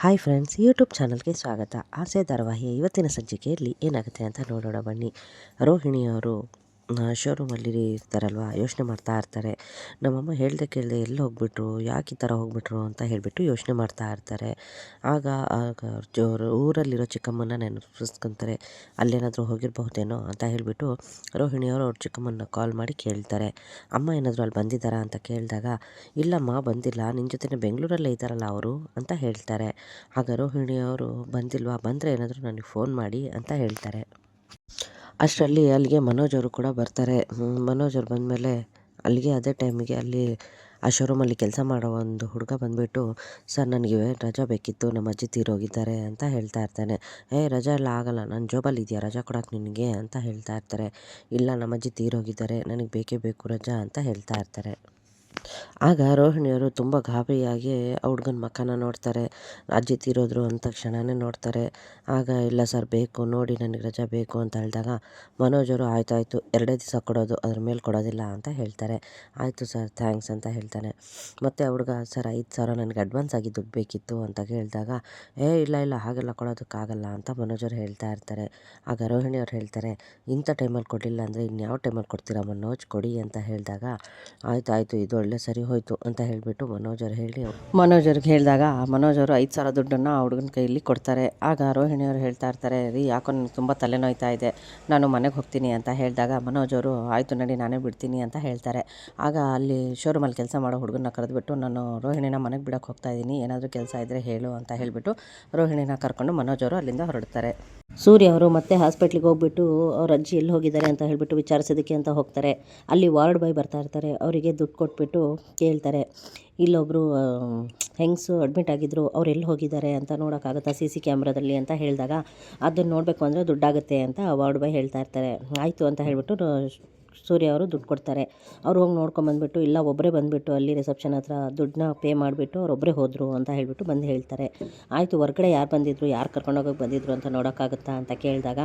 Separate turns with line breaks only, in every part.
Hi friends YouTube ಚಾನಲ್ಗೆ ಸ್ವಾಗತ. ಆಸೆ ಧಾರಾವಾಹಿಯ ಇವತ್ತಿನ ಸಂಚಿಕೆಯಲ್ಲಿ ಏನಾಗುತ್ತೆ ಅಂತ ನೋಡೋಣ ಬನ್ನಿ. ರೋಹಿಣಿಯವರು ಶೋರೂಮಲ್ಲಿ ಇರ್ತಾರಲ್ವ, ಯೋಚನೆ ಮಾಡ್ತಾ ಇರ್ತಾರೆ. ನಮ್ಮಮ್ಮ ಹೇಳ್ದೆ ಕೇಳದೆ ಎಲ್ಲಿ ಹೋಗ್ಬಿಟ್ರು, ಯಾಕೆ ಈ ಥರ ಹೋಗ್ಬಿಟ್ರು ಅಂತ ಹೇಳಿಬಿಟ್ಟು ಯೋಚನೆ ಮಾಡ್ತಾ ಇರ್ತಾರೆ. ಆಗ ಆಗ ಜೋರು ಊರಲ್ಲಿರೋ ಚಿಕ್ಕಮ್ಮನ ನೆನಪಿಸ್ಕೊಂತಾರೆ, ಅಲ್ಲೇನಾದರೂ ಹೋಗಿರಬಹುದೇನೋ ಅಂತ ಹೇಳಿಬಿಟ್ಟು ರೋಹಿಣಿಯವರು ಅವ್ರ ಚಿಕ್ಕಮ್ಮನ ಕಾಲ್ ಮಾಡಿ ಕೇಳ್ತಾರೆ. ಅಮ್ಮ ಏನಾದರೂ ಅಲ್ಲಿ ಬಂದಿದ್ದಾರಾ ಅಂತ ಕೇಳಿದಾಗ, ಇಲ್ಲಮ್ಮ, ಬಂದಿಲ್ಲ ನಿನ್ನ ಜೊತೆನೇ ಬೆಂಗಳೂರಲ್ಲೇ ಇದ್ದಾರಲ್ಲ ಅವರು ಅಂತ ಹೇಳ್ತಾರೆ. ಆಗ ರೋಹಿಣಿಯವರು ಬಂದಿಲ್ವಾ, ಬಂದರೆ ಏನಾದರೂ ನನಗೆ ಫೋನ್ ಮಾಡಿ ಅಂತ ಹೇಳ್ತಾರೆ. ಅಷ್ಟರಲ್ಲಿ ಅಲ್ಲಿಗೆ ಮನೋಜ್ ಅವರು ಕೂಡ ಬರ್ತಾರೆ. ಮನೋಜ್ ಅವ್ರು ಬಂದಮೇಲೆ ಅಲ್ಲಿಗೆ ಅದೇ ಟೈಮಿಗೆ ಅಲ್ಲಿ ಆ ಶೋರೂಮಲ್ಲಿ ಕೆಲಸ ಮಾಡೋ ಒಂದು ಹುಡುಗ ಬಂದುಬಿಟ್ಟು, ಸರ್, ನನಗೆ ರಜಾ ಬೇಕಿತ್ತು, ನಮ್ಮ ಅಜ್ಜಿ ತೀರೋಗಿದ್ದಾರೆ ಅಂತ ಹೇಳ್ತಾ ಇರ್ತಾನೆ. ಏ, ರಜಾ ಎಲ್ಲ ಆಗಲ್ಲ ನನ್ನ ಜೋಬಲ್ಲಿ ಇದೆಯಾ, ರಜಾ ಕೊಡೋಕೆ ನಿನಗೆ ಅಂತ ಹೇಳ್ತಾ ಇರ್ತಾರೆ. ಇಲ್ಲ, ನಮ್ಮ ಅಜ್ಜಿ ತೀರೋಗಿದ್ದಾರೆ, ನನಗೆ ಬೇಕೇ ಬೇಕು ರಜಾ ಅಂತ ಹೇಳ್ತಾ ಇರ್ತಾರೆ. ಆಗ ರೋಹಿಣಿಯವರು ತುಂಬ ಗಾಬರಿಯಾಗಿ ಆ ಹುಡ್ಗನ ಮಖನ ನೋಡ್ತಾರೆ. ಅಜ್ಜಿ ತೀರೋದ್ರು ಅಂದ ತಕ್ಷಣವೇ ನೋಡ್ತಾರೆ. ಆಗ, ಇಲ್ಲ ಸರ್, ಬೇಕು, ನೋಡಿ ನನಗೆ ರಜೆ ಬೇಕು ಅಂತ ಹೇಳಿದಾಗ ಮನೋಜರು ಅವರು ಆಯ್ತು ಆಯಿತು ಎರಡೇ ದಿವಸ ಕೊಡೋದು, ಅದ್ರ ಮೇಲೆ ಕೊಡೋದಿಲ್ಲ ಅಂತ ಹೇಳ್ತಾರೆ. ಆಯಿತು ಸರ್, ಥ್ಯಾಂಕ್ಸ್ ಅಂತ ಹೇಳ್ತಾನೆ. ಮತ್ತು ಆ ಹುಡುಗ, ಸರ್, ಐದು ಸಾವಿರ ನನಗೆ ಅಡ್ವಾನ್ಸ್ ಆಗಿ ದುಡ್ಡು ಬೇಕಿತ್ತು ಅಂತ ಹೇಳಿದಾಗ, ಏ, ಇಲ್ಲ ಇಲ್ಲ, ಹಾಗೆಲ್ಲ ಕೊಡೋದಕ್ಕಾಗಲ್ಲ ಅಂತ ಮನೋಜರು ಹೇಳ್ತಾ ಇರ್ತಾರೆ. ಆಗ ರೋಹಿಣಿಯವ್ರು ಹೇಳ್ತಾರೆ, ಇಂಥ ಟೈಮಲ್ಲಿ ಕೊಡಲಿಲ್ಲ ಅಂದರೆ ಇನ್ಯಾವ ಟೈಮಲ್ಲಿ ಕೊಡ್ತೀರಾ ಮನೋಜ್? ಕೊಡಿ ಅಂತ ಹೇಳಿದಾಗ ಆಯ್ತು ಆಯಿತು ಇದು ಒಳ್ಳೆ ಸರಿ ಹೋಯಿತು ಅಂತ ಹೇಳಿಬಿಟ್ಟು ಮನೋಜರು ಹೇಳಿ ಮನೋಜ್ ಅವ್ರಿಗೆ ಹೇಳಿದಾಗ ಮನೋಜ್ ಅವರು ಐದು ಸಾವಿರ ದುಡ್ಡನ್ನು ಆ ಹುಡುಗನ ಕೈಯಲ್ಲಿ ಕೊಡ್ತಾರೆ. ಆಗ ರೋಹಿಣಿಯವರು ಹೇಳ್ತಾ ಇರ್ತಾರೆ, ರೀ, ಯಾಕೋ ನನಗೆ ತುಂಬ ತಲೆನೋಯ್ತಾ ಇದೆ, ನಾನು ಮನೆಗೆ ಹೋಗ್ತೀನಿ ಅಂತ ಹೇಳಿದಾಗ ಮನೋಜ್ ಅವರು, ಆಯಿತು ನಡಿ, ನಾನೇ ಬಿಡ್ತೀನಿ ಅಂತ ಹೇಳ್ತಾರೆ. ಆಗ ಅಲ್ಲಿ ಶೋರೂಮಲ್ಲಿ ಕೆಲಸ ಮಾಡೋ ಹುಡುಗನ ಕರೆದುಬಿಟ್ಟು, ನಾನು ರೋಹಿಣಿನ ಮನೆಗೆ ಬಿಡೋಕೆ ಹೋಗ್ತಾ ಇದ್ದೀನಿ ಏನಾದರೂ ಕೆಲಸ ಇದ್ದರೆ ಹೇಳು ಅಂತ ಹೇಳಿಬಿಟ್ಟು ರೋಹಿಣಿನ ಕರ್ಕೊಂಡು ಮನೋಜರು ಅಲ್ಲಿಂದ ಹೊರಡ್ತಾರೆ. ಸೂರ್ಯ ಅವರು ಮತ್ತೆ ಹಾಸ್ಪಿಟ್ಲಿಗೆ ಹೋಗ್ಬಿಟ್ಟು ಅವ್ರ ಅಜ್ಜಿ ಎಲ್ಲಿ ಹೋಗಿದ್ದಾರೆ ಅಂತ ಹೇಳಿಬಿಟ್ಟು ವಿಚಾರಿಸೋದಕ್ಕೆ ಅಂತ ಹೋಗ್ತಾರೆ. ಅಲ್ಲಿ ವಾರ್ಡ್ ಬಾಯ್ ಬರ್ತಾ ಇರ್ತಾರೆ. ಅವರಿಗೆ ದುಡ್ಡು ಕೊಟ್ಬಿಟ್ಟು ಕೇಳ್ತಾರೆ. ಇಲ್ಲೊಬ್ಬರು ಹೆಂಗಸು ಅಡ್ಮಿಟ್ ಆಗಿದ್ದರು ಅವ್ರು ಎಲ್ಲಿ ಹೋಗಿದ್ದಾರೆ ಅಂತ ನೋಡೋಕ್ಕಾಗತ್ತಾ ಸಿ ಸಿ ಕ್ಯಾಮ್ರಾದಲ್ಲಿ ಅಂತ ಹೇಳಿದಾಗ, ಅದನ್ನು ನೋಡಬೇಕು ಅಂದರೆ ದುಡ್ಡಾಗುತ್ತೆ ಅಂತ ವಾರ್ಡ್ ಬಾಯ್ ಹೇಳ್ತಾ ಇರ್ತಾರೆ. ಆಯಿತು ಅಂತ ಹೇಳಿಬಿಟ್ಟು ಸೂರ್ಯ ಅವರು ದುಡ್ಡು ಕೊಡ್ತಾರೆ. ಅವ್ರು ಹೋಗಿ ನೋಡ್ಕೊಂಬಂದ್ಬಿಟ್ಟು ಇಲ್ಲ ಒಬ್ಬರೇ ಬಂದುಬಿಟ್ಟು ಅಲ್ಲಿ ರಿಸೆಪ್ಷನ್ ಹತ್ರ ದುಡ್ಡನ್ನ ಪೇ ಮಾಡಿಬಿಟ್ಟು ಒಬ್ಬರೇ ಹೋದರು ಅಂತ ಹೇಳಿಬಿಟ್ಟು ಬಂದು ಹೇಳ್ತಾರೆ. ಆಯಿತು, ಹೊರ್ಗಡೆ ಯಾರು ಬಂದಿದ್ರು, ಯಾರು ಕರ್ಕೊಂಡೋಗಕ್ಕೆ ಬಂದಿದ್ರು ಅಂತ ನೋಡೋಕ್ಕಾಗುತ್ತಾ ಅಂತ ಕೇಳಿದಾಗ,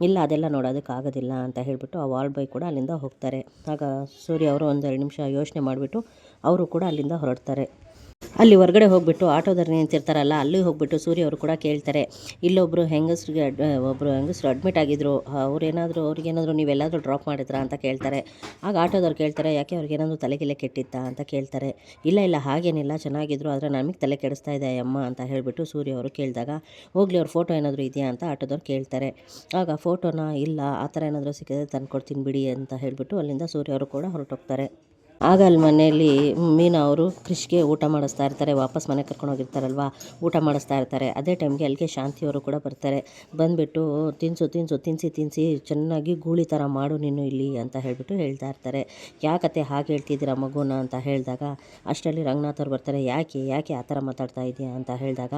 ಇಲ್ಲ, ಅದೆಲ್ಲ ನೋಡೋದಕ್ಕೆ ಆಗೋದಿಲ್ಲ ಅಂತ ಹೇಳಿಬಿಟ್ಟು ಆ ವಾರ್ಡ್ ಬಾಯ್ ಕೂಡ ಅಲ್ಲಿಂದ ಹೋಗ್ತಾರೆ. ಆಗ ಸೂರ್ಯ ಅವರು ಒಂದೆರಡು ನಿಮಿಷ ಯೋಚನೆ ಮಾಡಿಬಿಟ್ಟು, ಅವರು ಕೂಡ ಅಲ್ಲಿಂದ ಹೊರಡ್ತಾರೆ. ಅಲ್ಲಿ ಹೊರಗಡೆ ಹೋಗ್ಬಿಟ್ಟು ಆಟೋದಲ್ಲಿ ನಿಂತಿರ್ತಾರಲ್ಲ, ಅಲ್ಲಿ ಹೋಗ್ಬಿಟ್ಟು ಸೂರ್ಯ ಅವರು ಕೂಡ ಕೇಳ್ತಾರೆ ಇಲ್ಲೊಬ್ಬರು ಹೆಂಗಸ್ರಿಗೆ ಅಡ್ ಒಬ್ಬರು ಹೆಂಗಸ್ರು ಅಡ್ಮಿಟ್ ಆಗಿದ್ರು ಅವ್ರೇನಾದರೂ ಅವ್ರಿಗೇನಾದರೂ ನೀವೆಲ್ಲಾದರೂ ಡ್ರಾಪ್ ಮಾಡಿದ್ರಾ ಅಂತ ಕೇಳ್ತಾರೆ. ಆಗ ಆಟೋದವ್ರು ಕೇಳ್ತಾರೆ, ಯಾಕೆ ಅವ್ರಿಗೇನಾದರೂ ತಲೆಗಿಲೆ ಕೆಟ್ಟಿತ್ತಾ ಅಂತ ಕೇಳ್ತಾರೆ. ಇಲ್ಲ ಇಲ್ಲ, ಹಾಗೇನಿಲ್ಲ, ಚೆನ್ನಾಗಿದ್ರು, ಆದರೆ ನಮಗೆ ತಲೆ ಕೆಡಿಸ್ತಾ ಇದೆ ಅಮ್ಮ ಅಂತ ಹೇಳಿಬಿಟ್ಟು ಸೂರ್ಯ ಅವರು ಕೇಳಿದಾಗ, ಹೋಗ್ಲಿ, ಅವ್ರ ಫೋಟೋ ಏನಾದರೂ ಇದೆಯಾ ಅಂತ ಆಟೋದವ್ರು ಕೇಳ್ತಾರೆ. ಆಗ ಫೋಟೋನ ಇಲ್ಲ, ಆ ಥರ ಏನಾದರೂ ಸಿಕ್ಕಿದ್ರೆ ತಂದು ಕೊಡ್ತೀನಿ ಬಿಡಿ ಅಂತ ಹೇಳಿಬಿಟ್ಟು ಅಲ್ಲಿಂದ ಸೂರ್ಯ ಅವರು ಕೂಡ ಹೊರಟೋಗ್ತಾರೆ. ಆಗ ಅಲ್ಲಿ ಮನೆಯಲ್ಲಿ ಮೀನಾ ಅವರು ಕೃಷಿಗೆ ಊಟ ಮಾಡಿಸ್ತಾ ಇರ್ತಾರೆ, ವಾಪಸ್ ಮನೆಗೆ ಕರ್ಕೊಂಡು ಹೋಗಿರ್ತಾರಲ್ವ? ಊಟ ಮಾಡಿಸ್ತಾ ಇರ್ತಾರೆ. ಅದೇ ಟೈಮ್ಗೆ ಅಲ್ಲಿಗೆ ಶಾಂತಿಯವರು ಕೂಡ ಬರ್ತಾರೆ. ಬಂದುಬಿಟ್ಟು ತಿನ್ಸು ತಿನ್ಸು ತಿನ್ನಿಸಿ ತಿನ್ನಿಸಿ ಚೆನ್ನಾಗಿ ಗೂಳಿ ಥರ ಮಾಡು ನೀನು ಇಲ್ಲಿ ಅಂತ ಹೇಳಿಬಿಟ್ಟು ಹೇಳ್ತಾ ಇರ್ತಾರೆ. ಯಾಕತ್ತೆ ಹಾಗೆ ಹೇಳ್ತಿದ್ದೀರಾ ಮಗುನ ಅಂತ ಹೇಳಿದಾಗ, ಅಷ್ಟರಲ್ಲಿ ರಂಗನಾಥ್ ಅವ್ರು ಬರ್ತಾರೆ, ಯಾಕೆ ಯಾಕೆ ಆ ಥರ ಮಾತಾಡ್ತಾ ಇದೆಯಾ? ಅಂತ ಹೇಳಿದಾಗ,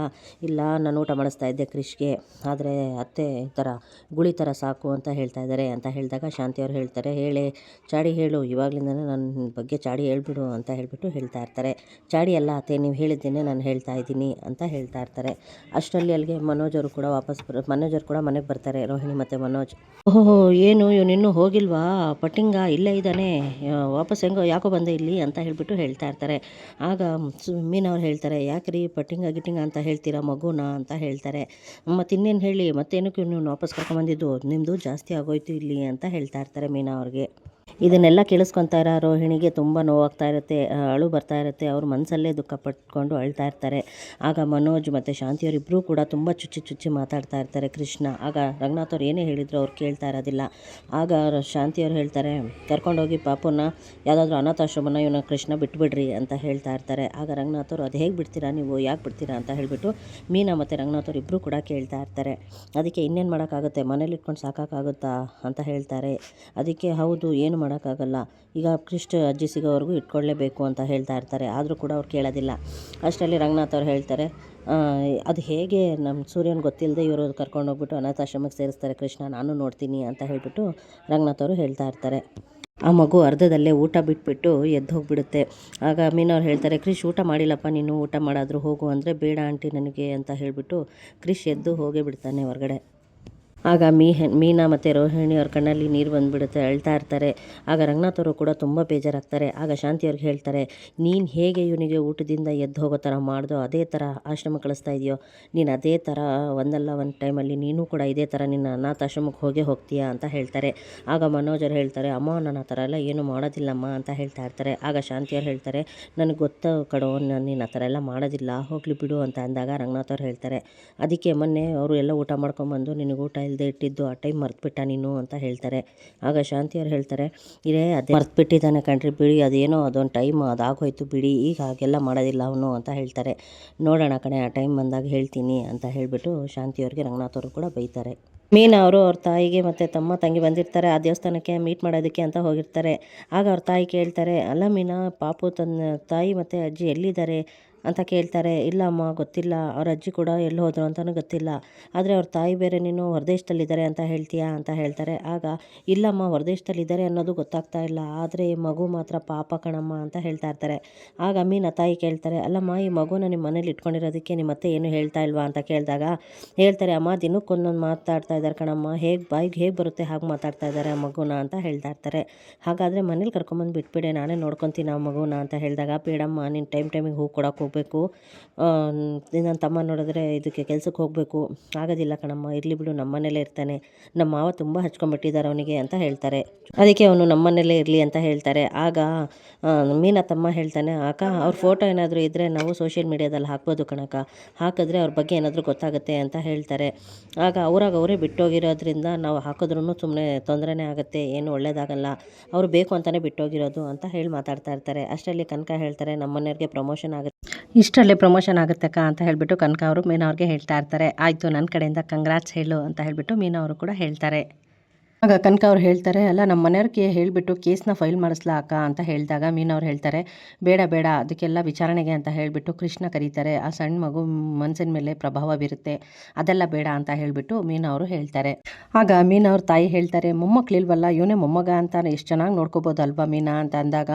ಇಲ್ಲ, ನಾನು ಊಟ ಮಾಡಿಸ್ತಾ ಇದ್ದೆ ಕೃಷಿಗೆ, ಆದರೆ ಅತ್ತೆ ಈ ಥರ ಗುಳಿ ಥರ ಸಾಕು ಅಂತ ಹೇಳ್ತಾ ಇದ್ದಾರೆ. ಅಂತ ಹೇಳಿದಾಗ ಶಾಂತಿಯವರು ಹೇಳ್ತಾರೆ, ಹೇಳಿ, ಚಾಡಿ ಹೇಳು, ಇವಾಗಲಿಂದನೇ ನನ್ನ ಬಗ್ಗೆ ಚಾಡಿ ಹೇಳ್ಬಿಡು ಅಂತ ಹೇಳಿಬಿಟ್ಟು ಹೇಳ್ತಾ ಇರ್ತಾರೆ. ಚಾಡಿ ಅಲ್ಲ ಅತ್ತೆ, ನೀವು ಹೇಳಿದ್ದೇನೆ ನಾನು ಹೇಳ್ತಾ ಇದ್ದೀನಿ ಅಂತ ಹೇಳ್ತಾ ಇರ್ತಾರೆ. ಅಷ್ಟರಲ್ಲಿ ಅಲ್ಲಿಗೆ ಮನೋಜ್ ಅವರು ಕೂಡ ವಾಪಸ್ ಬರ, ಮನೋಜ್ ಕೂಡ ಮನೆಗೆ ಬರ್ತಾರೆ, ರೋಹಿಣಿ ಮತ್ತು ಮನೋಜ್. ಓಹೋ, ಏನು ಇವನು ಇನ್ನೂ ಹೋಗಿಲ್ವಾ? ಪಟ್ಟಿಂಗ ಇಲ್ಲೇ ಇದ್ದಾನೆ. ವಾಪಸ್ ಹೆಂಗೋ, ಯಾಕೋ ಬಂದೆ ಇಲ್ಲಿ ಅಂತ ಹೇಳಿಬಿಟ್ಟು ಹೇಳ್ತಾ ಇರ್ತಾರೆ. ಆಗ ಮೀನವ್ರು ಹೇಳ್ತಾರೆ ಯಾಕೆ ರೀ ಪಟ್ಟಿಂಗ ಗಿಟ್ಟಿಂಗ ಅಂತ ಹೇಳ್ತೀರಾ ಮಗುನ? ಅಂತ ಹೇಳ್ತಾರೆ. ಮತ್ತು ಇನ್ನೇನು ಹೇಳಿ, ಮತ್ತೇನಕ್ಕೆ ನೀವು ವಾಪಸ್ ಕರ್ಕೊಂಬಂದಿದ್ದು ನಿಮ್ಮದು ಜಾಸ್ತಿ ಆಗೋಯ್ತು ಇಲ್ಲಿ ಅಂತ ಹೇಳ್ತಾ ಇರ್ತಾರೆ ಮೀನಾ ಅವ್ರಿಗೆ. ಇದನ್ನೆಲ್ಲ ಕೇಳಿಸ್ಕೊತಾ ಇರೋ ರೋಹಿಣಿಗೆ ತುಂಬ ನೋವಾಗ್ತಾ ಇರುತ್ತೆ ಅಳು ಬರ್ತಾ ಇರುತ್ತೆ, ಅವ್ರ ಮನಸ್ಸಲ್ಲೇ ದುಃಖ ಪಟ್ಕೊಂಡು ಅಳ್ತಾ ಇರ್ತಾರೆ. ಆಗ ಮನೋಜ್ ಮತ್ತು ಶಾಂತಿಯವರಿಬ್ಬರೂ ಕೂಡ ತುಂಬ ಚುಚ್ಚಿ ಚುಚ್ಚಿ ಮಾತಾಡ್ತಾ ಇರ್ತಾರೆ ಕೃಷ್ಣ. ಆಗ ರಂಗನಾಥ್ ಅವ್ರು ಏನೇ ಹೇಳಿದ್ರು ಅವ್ರು ಕೇಳ್ತಾ ಇರೋದಿಲ್ಲ. ಆಗ ಶಾಂತಿಯವ್ರು ಹೇಳ್ತಾರೆ, ಕರ್ಕೊಂಡೋಗಿ ಪಾಪುನ, ಯಾವುದಾದ್ರೂ ಅನಾಥಾಶ್ರಮನ ಇವನ ಕೃಷ್ಣ ಬಿಟ್ಬಿಡ್ರಿ ಅಂತ ಹೇಳ್ತಾ ಇರ್ತಾರೆ. ಆಗ ರಂಗನಾಥ್ ಅವರು, ಅದು ಹೇಗೆ ಬಿಡ್ತೀರಾ ನೀವು, ಯಾಕೆ ಬಿಡ್ತೀರಾ? ಅಂತ ಹೇಳಿಬಿಟ್ಟು ಮೀನಾ ಮತ್ತು ರಂಗನಾಥ್ ಅವ್ರು ಇಬ್ಬರೂ ಕೂಡ ಕೇಳ್ತಾ ಇರ್ತಾರೆ. ಅದಕ್ಕೆ ಇನ್ನೇನು ಮಾಡೋಕ್ಕಾಗುತ್ತೆ? ಮನೇಲಿ ಇಟ್ಕೊಂಡು ಸಾಕಾಗುತ್ತಾ ಅಂತ ಹೇಳ್ತಾರೆ. ಅದಕ್ಕೆ, ಹೌದು, ಏನು ಮಾಡೋಕ್ಕಾಗಲ್ಲ. ಈಗ ಕೃಷ್ಣ ಅಜ್ಜಿ ಸಿಗೋವರೆಗೂ ಇಟ್ಕೊಳ್ಳೇಬೇಕು ಅಂತ ಹೇಳ್ತಾ ಇರ್ತಾರೆ. ಆದರೂ ಕೂಡ ಅವ್ರು ಕೇಳೋದಿಲ್ಲ. ಅಷ್ಟರಲ್ಲಿ ರಂಗನಾಥ್ ಅವ್ರು ಹೇಳ್ತಾರೆ ಅದು ಹೇಗೆ ನಮ್ಮ ಸೂರ್ಯನ ಗೊತ್ತಿಲ್ಲದೆ ಇವರು ಕರ್ಕೊಂಡೋಗ್ಬಿಟ್ಟು ಅನಾಥಾಶ್ರಮಕ್ಕೆ ಸೇರಿಸ್ತಾರೆ ಕೃಷ್ಣ, ನಾನು ನೋಡ್ತೀನಿ ಅಂತ ಹೇಳಿಬಿಟ್ಟು ರಂಗನಾಥ್ ಅವರು ಹೇಳ್ತಾ ಇರ್ತಾರೆ. ಆ ಮಗು ಅರ್ಧದಲ್ಲೇ ಊಟ ಬಿಟ್ಬಿಟ್ಟು ಎದ್ದು ಹೋಗಿಬಿಡುತ್ತೆ. ಆಗ ಮೀನವ್ರು ಹೇಳ್ತಾರೆ, ಕ್ರಿಶ್, ಊಟ ಮಾಡಿಲ್ಲಪ್ಪ, ನೀನು ಊಟ ಮಾಡಾದರೂ ಹೋಗು, ಅಂದರೆ ಬೇಡ ಆಂಟಿ ನನಗೆ ಅಂತ ಹೇಳಿಬಿಟ್ಟು ಕ್ರಿಶ್ ಎದ್ದು ಹೋಗೇ ಬಿಡ್ತಾನೆ ಹೊರಗಡೆ. ಆಗ ಮೀ ಮೀನಾ ಮತ್ತು ರೋಹಿಣಿ ಅವ್ರ ಕಣ್ಣಲ್ಲಿ ನೀರು ಬಂದುಬಿಡುತ್ತೆ, ಅಳ್ತಾ ಇರ್ತಾರೆ. ಆಗ ರಂಗನಾಥ್ ಅವರು ಕೂಡ ತುಂಬ ಬೇಜಾರಾಗ್ತಾರೆ. ಆಗ ಶಾಂತಿ ಅವ್ರಿಗೆ ಹೇಳ್ತಾರೆ, ನೀನು ಹೇಗೆ ಇವನಿಗೆ ಊಟದಿಂದ ಎದ್ದು ಹೋಗೋ ಥರ ಮಾಡ್ದೋ, ಅದೇ ಥರ ಆಶ್ರಮ ಕಳಿಸ್ತಾ ಇದೆಯೋ. ನೀನು ಅದೇ ಥರ ಒಂದಲ್ಲ ಒಂದು ಟೈಮಲ್ಲಿ ನೀನು ಕೂಡ ಇದೇ ಥರ ನಿನ್ನ ಅನಾಥಾಶ್ರಮಕ್ಕೆ ಹೋಗೇ ಹೋಗ್ತೀಯಾ? ಅಂತ ಹೇಳ್ತಾರೆ. ಆಗ ಮನೋಜರು ಹೇಳ್ತಾರೆ, ಅಮ್ಮ ನಾನು ಆ ಥರ ಎಲ್ಲ ಏನು ಮಾಡೋದಿಲ್ಲಮ್ಮ ಅಂತ ಹೇಳ್ತಾ ಇರ್ತಾರೆ. ಆಗ ಶಾಂತಿಯವ್ರು ಹೇಳ್ತಾರೆ, ನನಗೆ ಗೊತ್ತ ಕಡೋ ನಾನು ನೀನು ಆ ಥರ ಎಲ್ಲ ಮಾಡೋದಿಲ್ಲ, ಹೋಗ್ಲಿ ಬಿಡು ಅಂತ ಅಂದಾಗ ರಂಗನಾಥ್ ಅವ್ರು ಹೇಳ್ತಾರೆ, ಅದಕ್ಕೆ ಮೊನ್ನೆ ಅವರು ಎಲ್ಲ ಊಟ ಮಾಡ್ಕೊಂಬಂದು ನಿನಗೆ ಊಟ ಇಲ್ಲದೆ ಇಟ್ಟಿದ್ದು, ಆ ಟೈಮ್ ಮರ್ತುಬಿಟ್ಟ ನೀನು ಅಂತ ಹೇಳ್ತಾರೆ. ಆಗ ಶಾಂತಿಯವ್ರು ಹೇಳ್ತಾರೆ, ಇರೇ, ಅದೇ ಮರ್ತುಬಿಟ್ಟಿದ್ದಾನೆ ಕಣ್ರಿ ಬಿಡಿ, ಅದೇನೋ ಅದೊಂದು ಟೈಮ್ ಅದಾಗೋಯ್ತು ಬಿಡಿ, ಈಗ ಹಾಗೆಲ್ಲ ಮಾಡೋದಿಲ್ಲ ಅವನು ಅಂತ ಹೇಳ್ತಾರೆ. ನೋಡೋಣ ಕಣೆ, ಆ ಟೈಮ್ ಬಂದಾಗ ಹೇಳ್ತೀನಿ ಅಂತ ಹೇಳಿಬಿಟ್ಟು ಶಾಂತಿಯವ್ರಿಗೆ ರಂಗನಾಥ್ ಅವರು ಕೂಡ ಬೈತಾರೆ. ಮೀನಾ ಅವರು ಅವ್ರ ತಾಯಿಗೆ ಮತ್ತು ತಮ್ಮ ತಂಗಿ ಬಂದಿರ್ತಾರೆ, ಆ ದೇವಸ್ಥಾನಕ್ಕೆ ಮೀಟ್ ಮಾಡೋದಕ್ಕೆ ಅಂತ ಹೋಗಿರ್ತಾರೆ. ಆಗ ಅವ್ರ ತಾಯಿ ಕೇಳ್ತಾರೆ, ಅಲ್ಲ ಮೀನಾ, ಪಾಪು ತನ್ನ ತಾಯಿ ಮತ್ತು ಅಜ್ಜಿ ಎಲ್ಲಿದ್ದಾರೆ? ಅಂತ ಕೇಳ್ತಾರೆ, ಇಲ್ಲಮ್ಮ, ಗೊತ್ತಿಲ್ಲ. ಅವ್ರ ಅಜ್ಜಿ ಕೂಡ ಎಲ್ಲಿ ಹೋದರು ಅಂತಲೂ ಗೊತ್ತಿಲ್ಲ. ಆದರೆ ಅವ್ರ ತಾಯಿ ಬೇರೆ ನೀನು ಹೊರದೇಶದಲ್ಲಿದ್ದಾರೆ ಅಂತ ಹೇಳ್ತೀಯಾ? ಅಂತ ಹೇಳ್ತಾರೆ. ಆಗ, ಇಲ್ಲಮ್ಮ, ಹೊರದೇಶದಲ್ಲಿದ್ದಾರೆ ಅನ್ನೋದು ಗೊತ್ತಾಗ್ತಾ ಇಲ್ಲ. ಆದರೆ ಈ ಮಗು ಮಾತ್ರ ಪಾಪ ಕಣಮ್ಮ ಅಂತ ಹೇಳ್ತಾ ಇರ್ತಾರೆ. ಆಗ ಮೀನ ತಾಯಿ ಕೇಳ್ತಾರೆ, ಅಲ್ಲಮ್ಮ, ಈ ಮಗುನ ನಿಮ್ಮ ಮನೇಲಿ ಇಟ್ಕೊಂಡಿರೋದಕ್ಕೆ ನಿಮ್ಮ ಅತ್ತೆ ಏನು ಹೇಳ್ತಾ ಇಲ್ವಾ? ಅಂತ ಕೇಳಿದಾಗ, ಹೇಳ್ತಾರೆ, ಅಮ್ಮ ದಿನಕ್ಕೊಂದೊಂದು ಮಾತಾಡ್ತಾ ಇದ್ದಾರೆ ಕಣಮ್ಮ. ಹೇಗೆ ಬಾಯಿಗೆ ಹೇಗೆ ಬರುತ್ತೆ ಹಾಗೆ ಮಾತಾಡ್ತಾ ಇದ್ದಾರೆ ಆ ಮಗುನ? ಅಂತ ಹೇಳ್ತಾ ಇರ್ತಾರೆ. ಹಾಗಾದರೆ ಮನೇಲಿ ಕರ್ಕೊಂಬಂದು ಬಿಟ್ಬಿಡೆ, ನಾನೇ ನೋಡ್ಕೊತೀನಿ ಆ ಮಗುನ ಅಂತ ಹೇಳಿದಾಗ, ಬೇಡಮ್ಮ, ನೀನು ಟೈಮ್ ಟೈಮಿಗೆ ಹೂ ಕೊಡೋಕೆ ಹೋಗಬೇಕು. ನನ್ನ ತಮ್ಮ ನೋಡಿದ್ರೆ ಇದಕ್ಕೆ ಕೆಲ್ಸಕ್ಕೆ ಹೋಗಬೇಕು. ಆಗೋದಿಲ್ಲ ಕಣಮ್ಮ, ಇರಲಿ ಬಿಡು ನಮ್ಮ ಮನೇಲೇ ಇರ್ತಾನೆ. ನಮ್ಮ ಮಾವ ತುಂಬ ಹಚ್ಕೊಂಡ್ಬಿಟ್ಟಿದ್ದಾರೆ ಅವನಿಗೆ ಅಂತ ಹೇಳ್ತಾರೆ. ಅದಕ್ಕೆ ಅವನು ನಮ್ಮ ಮನೇಲೇ ಇರಲಿ ಅಂತ ಹೇಳ್ತಾರೆ. ಆಗ ಮೀನ ತಮ್ಮ ಹೇಳ್ತಾನೆ, ಅಕ್ಕ, ಅವ್ರ ಫೋಟೋ ಏನಾದರೂ ಇದ್ದರೆ ನಾವು ಸೋಷಿಯಲ್ ಮೀಡ್ಯಾದಲ್ಲಿ ಹಾಕ್ಬೋದು ಕಣಕ ಹಾಕಿದ್ರೆ ಅವ್ರ ಬಗ್ಗೆ ಏನಾದರೂ ಗೊತ್ತಾಗುತ್ತೆ ಅಂತ ಹೇಳ್ತಾರೆ. ಆಗ ಅವ್ರಾಗ ಅವರೇ ಬಿಟ್ಟೋಗಿರೋದ್ರಿಂದ ನಾವು ಹಾಕಿದ್ರೂ ಸುಮ್ಮನೆ ತೊಂದರೆನೇ ಆಗುತ್ತೆ, ಏನು ಒಳ್ಳೇದಾಗಲ್ಲ. ಅವ್ರು ಬೇಕು ಅಂತಲೇ ಬಿಟ್ಟೋಗಿರೋದು ಅಂತ ಹೇಳಿ ಮಾತಾಡ್ತಾ ಇರ್ತಾರೆ. ಅಷ್ಟರಲ್ಲಿ ಕನಕ ಹೇಳ್ತಾರೆ ನಮ್ಮ ಮನೆಯವ್ರಿಗೆ ಪ್ರಮೋಷನ್ ಆಗುತ್ತೆ. ಇಷ್ಟರಲ್ಲೇ ಪ್ರಮೋಷನ್ ಆಗುತ್ತಕ್ಕ ಅಂತ ಹೇಳಿಬಿಟ್ಟು ಕನಕ ಅವರು ಮೀನಾ ಅವ್ರಿಗೆ ಹೇಳ್ತಾ ಇರ್ತಾರೆ. ಆಯಿತು ನನ್ನ ಕಡೆಯಿಂದ ಕಂಗ್ರಾಟ್ಸ್ ಹೇಳು ಅಂತ ಹೇಳಿಬಿಟ್ಟು ಮೀನಾ ಅವರು ಕೂಡ ಹೇಳ್ತಾರೆ. ಆಗ ಕನಕ ಅವ್ರು ಹೇಳ್ತಾರೆ, ಅಲ್ಲ ನಮ್ಮ ಮನೆಯವ್ರಿಗೆ ಹೇಳಿಬಿಟ್ಟು ಕೇಸ್ನ ಫೈಲ್ ಮಾಡಿಸ್ಲಾ ಅಕ್ಕ? ಅಂತ ಹೇಳಿದಾಗ ಮೀನವ್ರು ಹೇಳ್ತಾರೆ, ಬೇಡ ಬೇಡ, ಅದಕ್ಕೆಲ್ಲ ವಿಚಾರಣೆಗೆ ಅಂತ ಹೇಳಿಬಿಟ್ಟು ಕೃಷ್ಣ ಕರೀತಾರೆ, ಆ ಸಣ್ಣ ಮಗು ಮನಸ್ಸಿನ ಮೇಲೆ ಪ್ರಭಾವ ಬೀರುತ್ತೆ, ಅದೆಲ್ಲ ಬೇಡ ಅಂತ ಹೇಳಿಬಿಟ್ಟು ಮೀನವರು ಹೇಳ್ತಾರೆ. ಆಗ ಮೀನವ್ರ ತಾಯಿ ಹೇಳ್ತಾರೆ ಮೊಮ್ಮಕ್ಕಳಿಲ್ವಲ್ಲ ಇವನೇ ಮೊಮ್ಮಗ ಅಂತ ಎಷ್ಟು ಚೆನ್ನಾಗಿ ನೋಡ್ಕೋಬೋದಲ್ವಾ ಮೀನಾ? ಅಂತ ಅಂದಾಗ,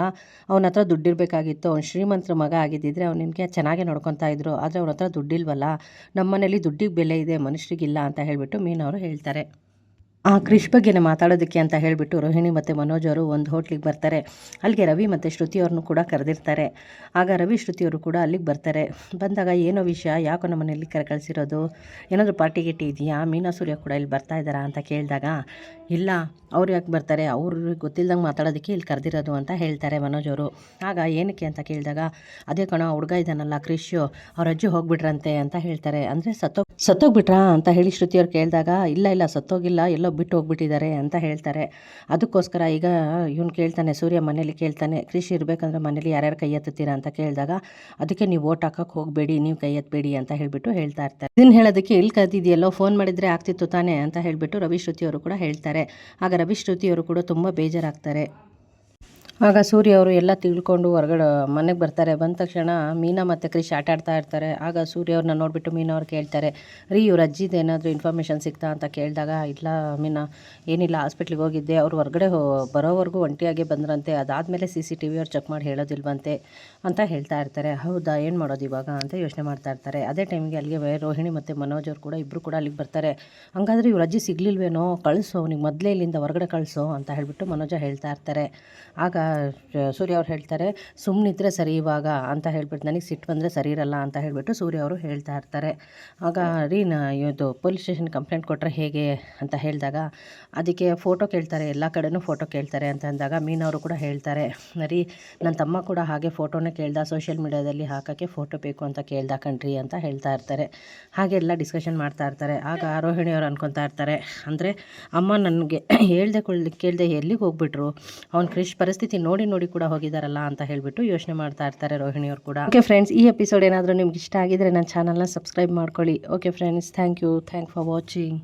ಅವನ ಹತ್ರ ದುಡ್ಡಿರಬೇಕಾಗಿತ್ತು, ಅವ್ನು ಶ್ರೀಮಂತರ ಮಗ ಆಗಿದ್ದಿದ್ರೆ ಅವ್ನು ನಿಮಗೆ ಚೆನ್ನಾಗೇ ನೋಡ್ಕೊತಾ ಇದ್ರು, ಆದರೆ ಅವನ ಹತ್ರ ದುಡ್ಡಿಲ್ವಲ್ಲ ನಮ್ಮ ಮನೇಲಿ ದುಡ್ಡಿಗೆ ಬೆಲೆ ಇದೆ, ಮನುಷ್ಯರಿಗಿಲ್ಲ ಅಂತ ಹೇಳಿಬಿಟ್ಟು ಮೀನವರು ಹೇಳ್ತಾರೆ. ಆ ಕೃಷಿ ಬಗ್ಗೆನೇ ಮಾತಾಡೋದಕ್ಕೆ ಅಂತ ಹೇಳಿಬಿಟ್ಟು ರೋಹಿಣಿ ಮತ್ತು ಮನೋಜ್ ಅವರು ಒಂದು ಹೋಟ್ಲಿಗೆ ಬರ್ತಾರೆ. ಅಲ್ಲಿಗೆ ರವಿ ಮತ್ತು ಶ್ರುತಿ ಅವ್ರನ್ನೂ ಕೂಡ ಕರೆದಿರ್ತಾರೆ. ಆಗ ರವಿ, ಶ್ರುತಿ ಅವರು ಕೂಡ ಅಲ್ಲಿಗೆ ಬರ್ತಾರೆ. ಬಂದಾಗ ಏನೋ ವಿಷಯ, ಯಾಕೋ ನಮ್ಮ ಕರೆ ಕಳಿಸಿರೋದು? ಏನಾದರೂ ಪಾರ್ಟಿ ಗಿಟ್ಟಿ ಇದೆಯಾ? ಮೀನಾ ಸೂರ್ಯ ಕೂಡ ಇಲ್ಲಿ ಬರ್ತಾ ಇದ್ದಾರಾ ಅಂತ ಕೇಳಿದಾಗ, ಇಲ್ಲ, ಅವ್ರು ಯಾಕೆ ಬರ್ತಾರೆ? ಅವ್ರಿಗೆ ಗೊತ್ತಿಲ್ಲದಂಗೆ ಮಾತಾಡೋದಕ್ಕೆ ಇಲ್ಲಿ ಕರೆದಿರೋದು ಅಂತ ಹೇಳ್ತಾರೆ ಮನೋಜ್ ಅವರು. ಆಗ ಏನಕ್ಕೆ ಅಂತ ಕೇಳಿದಾಗ, ಅದೇ ಕಣ ಹುಡುಗ ಇದ್ದಾನಲ್ಲ ಕ್ರಿಶು ಅವ್ರ ಅಜ್ಜಿ ಹೋಗ್ಬಿಟ್ರಂತೆ ಅಂತ ಹೇಳ್ತಾರೆ. ಅಂದರೆ ಸತ್ತೋಗಿ, ಸತ್ತೋಗ್ಬಿಟ್ರಾ ಅಂತ ಹೇಳಿ ಶ್ರುತಿ ಅವ್ರು ಕೇಳಿದಾಗ, ಇಲ್ಲ ಇಲ್ಲ, ಸತ್ತೋಗಿಲ್ಲ, ಎಲ್ಲೋ ಬಿಟ್ಟು ಹೋಗ್ಬಿಟ್ಟಿದ್ದಾರೆ ಅಂತ ಹೇಳ್ತಾರೆ. ಅದಕ್ಕೋಸ್ಕರ ಈಗ ಇವ್ನು ಕೇಳ್ತಾನೆ, ಸೂರ್ಯ ಮನೇಲಿ ಕೇಳ್ತಾನೆ, ಕೃಷಿ ಇರಬೇಕಂದ್ರೆ ಮನೇಲಿ ಯಾರ್ಯಾರು ಕೈ ಎತ್ತುತ್ತೀರಾ ಅಂತ ಕೇಳಿದಾಗ, ಅದಕ್ಕೆ ನೀವು ಓಟ್ ಹಾಕಕ್ಕೆ ಹೋಗಬೇಡಿ, ನೀವು ಕೈ ಎತ್ತಬೇಡಿ ಅಂತ ಹೇಳಿಬಿಟ್ಟು ಹೇಳ್ತಾ ಇರ್ತಾರೆ. ಇದನ್ನು ಹೇಳೋದಕ್ಕೆ ಇಲ್ಲಿ ಕದಿದೆಯಲ್ಲೋ ಫೋನ್ ಮಾಡಿದರೆ ಆಗ್ತಿತ್ತು ತಾನೇ ಅಂತ ಹೇಳಿಬಿಟ್ಟು ರವಿ ಶ್ರುತಿ ಅವರು ಕೂಡ ಹೇಳ್ತಾರೆ. ಆಗ ರವಿ ಶ್ರುತಿ ಅವರು ಕೂಡ ತುಂಬ ಬೇಜಾರಾಗ್ತಾರೆ. ಆಗ ಸೂರ್ಯ ಅವರು ಎಲ್ಲ ತಿಳ್ಕೊಂಡು ಹೊರಗಡೆ ಮನೆಗೆ ಬರ್ತಾರೆ. ಬಂದ ತಕ್ಷಣ ಮೀನಾ ಮತ್ತು ಕ್ರಿಶ್ ಆಟ ಆಡ್ತಾ ಇರ್ತಾರೆ. ಆಗ ಸೂರ್ಯ ಅವ್ರನ್ನ ನೋಡಿಬಿಟ್ಟು ಮೀನಾ ಅವ್ರು ಕೇಳ್ತಾರೆ, ರೀ, ಇವ್ರ ಅಜ್ಜಿದು ಏನಾದರೂ ಇನ್ಫಾರ್ಮೇಷನ್ ಸಿಗ್ತಾ ಅಂತ ಕೇಳಿದಾಗ, ಇಲ್ಲ ಮೀನಾ, ಏನಿಲ್ಲ ಹಾಸ್ಪಿಟ್ಲಿಗೆ ಹೋಗಿದ್ದೆ. ಅವ್ರು ಹೊರಗಡೆ ಬರೋವರೆಗೂ ಒಂಟಿಯಾಗಿ ಬಂದ್ರಂತೆ. ಅದಾದಮೇಲೆ ಸಿ ಸಿ ಟಿ ವಿ ಅವ್ರು ಚೆಕ್ ಮಾಡಿ ಹೇಳೋದಿಲ್ವಂತೆ ಅಂತ ಹೇಳ್ತಾ ಇರ್ತಾರೆ. ಹೌದಾ, ಏನು ಮಾಡೋದು ಇವಾಗ? ಅಂತ ಯೋಚನೆ ಮಾಡ್ತಾ ಇರ್ತಾರೆ. ಅದೇ ಟೈಮಿಗೆ ಅಲ್ಲಿಗೆ ರೋಹಿಣಿ ಮತ್ತು ಮನೋಜ್ ಅವರು ಕೂಡ ಇಬ್ಬರು ಕೂಡ ಅಲ್ಲಿಗೆ ಬರ್ತಾರೆ. ಹಂಗಾದ್ರೆ ಇವ್ರ ಅಜ್ಜಿ ಸಿಗ್ಲಿಲ್ವೇನೋ? ಕಳಿಸು ಅವ್ನಿಗೆ ಮೊದಲೇ ಇಲ್ಲಿಂದ ಹೊರಗಡೆ ಕಳಿಸು ಅಂತ ಹೇಳಿಬಿಟ್ಟು ಮನೋಜ ಹೇಳ್ತಾ ಇರ್ತಾರೆ. ಆಗ ಸೂರ್ಯ ಅವ್ರು ಹೇಳ್ತಾರೆ ಸುಮ್ಮನಿದ್ರೆ ಸರಿ ಇವಾಗ ಅಂತ ಹೇಳ್ಬಿಟ್ಟು ನನಗೆ ಸಿಟ್ಟು ಬಂದರೆ ಸರಿ ಇರಲ್ಲ ಅಂತ ಹೇಳಿಬಿಟ್ಟು ಸೂರ್ಯ ಅವರು ಹೇಳ್ತಾ ಇರ್ತಾರೆ. ಆಗ ರೀ ನಾ, ಇದು ಪೊಲೀಸ್ ಸ್ಟೇಷನ್ ಕಂಪ್ಲೇಂಟ್ ಕೊಟ್ಟರೆ ಹೇಗೆ ಅಂತ ಹೇಳಿದಾಗ, ಅದಕ್ಕೆ ಫೋಟೋ ಕೇಳ್ತಾರೆ, ಎಲ್ಲ ಕಡೆನೂ ಫೋಟೋ ಕೇಳ್ತಾರೆ ಅಂತ ಅಂದಾಗ ಮೀನವರು ಕೂಡ ಹೇಳ್ತಾರೆ. ರೀ ನನ್ನ ತಮ್ಮ ಕೂಡ ಹಾಗೆ ಫೋಟೋನೇ ಕೇಳ್ದ, ಸೋಷಿಯಲ್ ಮೀಡ್ಯಾದಲ್ಲಿ ಹಾಕೋಕ್ಕೆ ಫೋಟೋ ಬೇಕು ಅಂತ ಕೇಳ್ದ ಕಣ್ರಿ ಅಂತ ಹೇಳ್ತಾ ಇರ್ತಾರೆ. ಹಾಗೆ ಎಲ್ಲ ಡಿಸ್ಕಷನ್ ಮಾಡ್ತಾ ಇರ್ತಾರೆ. ಆಗ ಆರೋಹಿಣಿಯವರು ಅನ್ಕೊತಾ ಇರ್ತಾರೆ, ಅಂದರೆ ಅಮ್ಮ ನನಗೆ ಹೇಳ್ದೆ ಕೊಳ್ದೆ ಎಲ್ಲಿಗೆ ಹೋಗ್ಬಿಟ್ರು? ಅವ್ನ ಕ್ರಿಶ್ ಪರಿಸ್ಥಿತಿ ನೋಡಿ ನೋಡಿ ಕೂಡ ಹೋಗಿದಾರಲ್ಲ ಅಂತ ಹೇಳಿಬಿಟ್ಟು ಯೋಚನೆ ಮಾಡ್ತಾ ಇರ್ತಾರೆ ರೋಹಿಣಿಯವ್ರು ಕೂಡ. ಓಕೆ ಫ್ರೆಂಡ್ಸ್ ಈ ಎಪಿಸೋಡ್ ಏನಾದರೂ ನಿಮ್ಗೆ ಇಷ್ಟ ಆಗಿದ್ರೆ ನನ್ನ ಚಾನಲ್ನ ಸಬ್ಸ್ಕ್ರೈಬ್ ಮಾಡ್ಕೊಳ್ಳಿ. Okay friends thank you thank for watching